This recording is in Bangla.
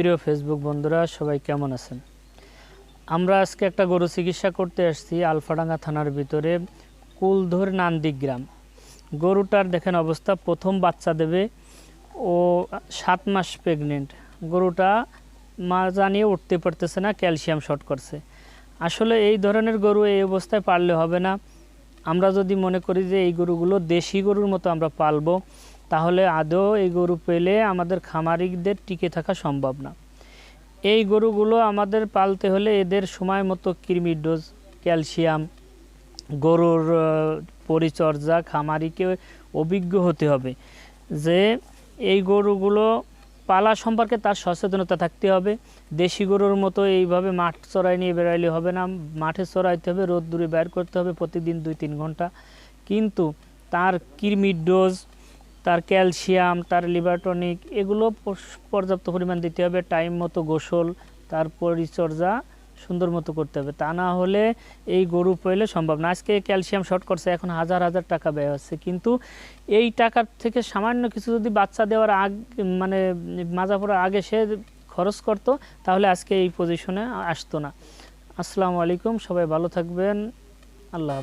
প্রিয় ফেসবুক বন্ধুরা, সবাই কেমন আছেন? আমরা আজকে একটা গরু চিকিৎসা করতে আসছি আলফাডাঙ্গা থানার ভিতরে কুলধর নান্দি গ্রাম। গরুটার দেখেন অবস্থা, প্রথম বাচ্চা দেবে ও সাত মাস প্রেগনেন্ট গরুটা মা জানিয়ে উঠতে পারতেছে না, ক্যালসিয়াম শর্ট করছে। আসলে এই ধরনের গরু এই অবস্থায় পারলে হবে না। আমরা যদি মনে করি যে এই গরুগুলো দেশি গরুর মতো আমরা পালবো তাহলে আদৌ এই গরু পেলে আমাদের খামারিদের টিকে থাকা সম্ভব না। এই গরুগুলো আমাদের পালতে হলে এদের সময় মতো কৃমির ডোজ, ক্যালসিয়াম, গরুর পরিচর্যা খামারিকে অভিজ্ঞ হতে হবে যে এই গরুগুলো পালা সম্পর্কে তার সচেতনতা থাকতে হবে। দেশি গরুর মতো এইভাবে মাঠ চড়াই নিয়ে বেড়াইলে হবে না, মাঠে চড়াইতে হবে রোদ দূরে বের করতে হবে প্রতিদিন দুই তিন ঘণ্টা। কিন্তু তার কৃমির ডোজ তার ক্যালসিয়াম, তার লিভার টনিক, এগুলো পর্যাপ্ত পরিমাণ দিতে হবে, টাইম মতো গোসল, তার পরিচর্যা সুন্দর মতো করতে হবে। তা না হলে এই গরু পেলে সম্ভব না। আজকে ক্যালসিয়াম শর্ট করছে, এখন হাজার হাজার টাকা ব্যয় হচ্ছে। কিন্তু এই টাকার থেকে সামান্য কিছু যদি বাচ্চা দেওয়ার আগ মানে মাজা পড়ার আগে সে খরচ করতো, তাহলে আজকে এই পজিশনে আসতো না। আসসালামু আলাইকুম, সবাই ভালো থাকবেন। আল্লাহ